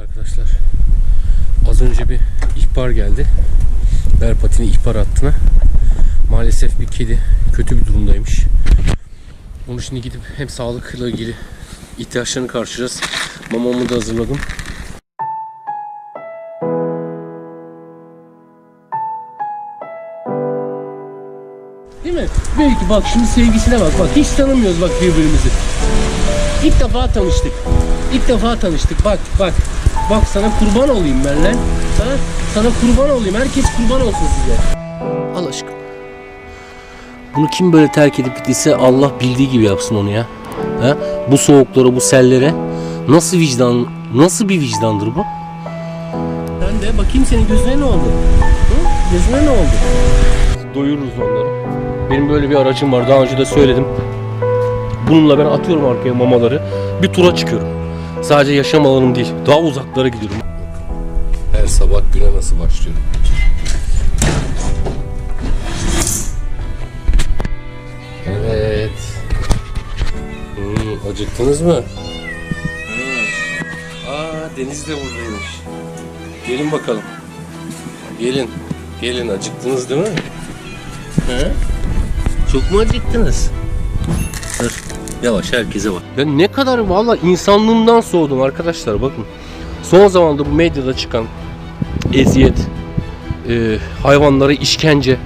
Arkadaşlar. Az önce bir ihbar geldi. Berpatini ihbar hattına. Maalesef bir kedi kötü bir durumdaymış. Onu şimdi gidip hem sağlıkla ilgili ihtiyaçlarını karşılayacağız. Mamamı da hazırladım. Değil mi? Belki bak şimdi sevgisine bak. Bak hiç tanımıyoruz bak birbirimizi. İlk defa tanıştık. İlk defa tanıştık. Bak bak. Bak sana kurban olayım ben lan. Ha? Sana kurban olayım. Herkes kurban olsun size. Al aşkım. Bunu kim böyle terk edip gittiyse Allah bildiği gibi yapsın onu ya. Ha? Bu soğuklara, bu sellere nasıl vicdan, nasıl bir vicdandır bu? Ben de bakayım senin gözüne ne oldu? Hı? Gözüne ne oldu? Doyururuz onları. Benim böyle bir aracım var. Daha önce de söyledim. Bununla ben atıyorum arkaya mamaları. Bir tura çıkıyorum. Sadece yaşam alanım değil. Daha uzaklara gidiyorum. Her sabah güne nasıl başlıyorum? Evet. Hmm, acıktınız mı? Hmm. Aa deniz de buradaymış. Gelin bakalım. Gelin. Gelin acıktınız değil mi? He? Çok mu acıktınız? Dur. Yavaş herkese bak. Ya ne kadar valla insanlığımdan soğudum arkadaşlar bakın. Son zamanda bu medyada çıkan eziyet, e, hayvanlara işkence,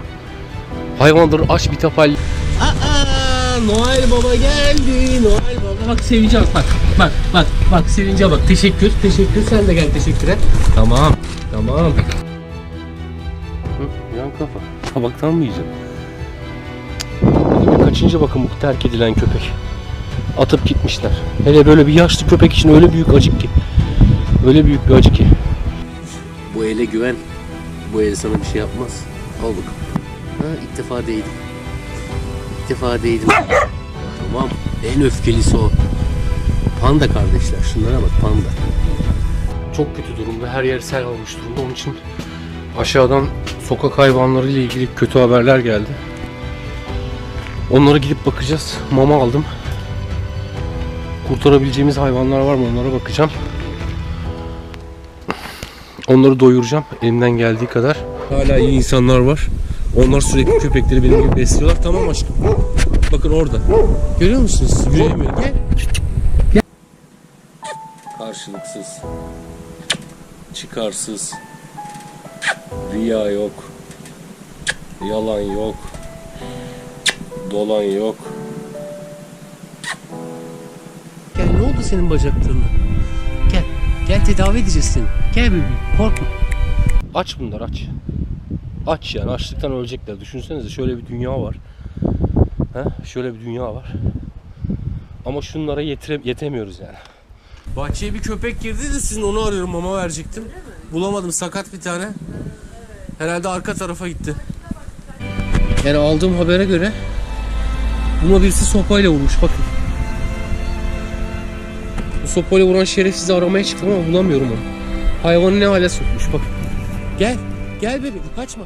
hayvanları aç bir tepal. Aa, Noel Baba geldi. Noel Baba bak sevince bak bak bak bak bak sevince bak. Teşekkür teşekkür sen de gel teşekkür et. Tamam tamam. Hı, yan kafa. Tabaktan mı yiyeceksin? Kaçıncı bakın bu terk edilen köpek. Atıp gitmişler. Hele böyle bir yaşlı köpek için öyle büyük acık ki. Öyle büyük bir acı ki. Bu ele güven. Bu el sana bir şey yapmaz. Al bakalım. Ha, ilk defa değdim. İlk defa değdim. tamam. En öfkelisi o. Panda kardeşler. Şunlara bak panda. Çok kötü durumda. Her yer sel almış durumda. Onun için aşağıdan sokak hayvanları ile ilgili kötü haberler geldi. Onlara gidip bakacağız. Mama aldım. Kurtarabileceğimiz hayvanlar var mı onlara bakacağım. Onları doyuracağım elimden geldiği kadar. Hala iyi insanlar var. Onlar sürekli köpekleri benim gibi besliyorlar. Tamam aşkım. Bakın orada. Görüyor musunuz? Yürüyemiyor. Gel. Karşılıksız. Çıkarsız. Riya yok. Yalan yok. Dolan yok. Oldu senin bacaklarına? Gel. Gel tedavi edeceğiz seni. Gel bebeğim korkma. Aç bunlar aç. Aç yani açlıktan ölecekler. Düşünsenize şöyle bir dünya var. He? Şöyle bir dünya var. Ama şunlara yetire, yetemiyoruz yani. Bahçeye bir köpek girdi de sizin onu arıyorum mama verecektim. Bulamadım sakat bir tane. Herhalde arka tarafa gitti. Yani aldığım habere göre buna birisi sopayla vurmuş bakın. Sopayla vuran şerefsizi aramaya çıktım ama bulamıyorum onu. Hayvanı ne hale sokmuş bak. Gel. Gel bebeğim kaçma.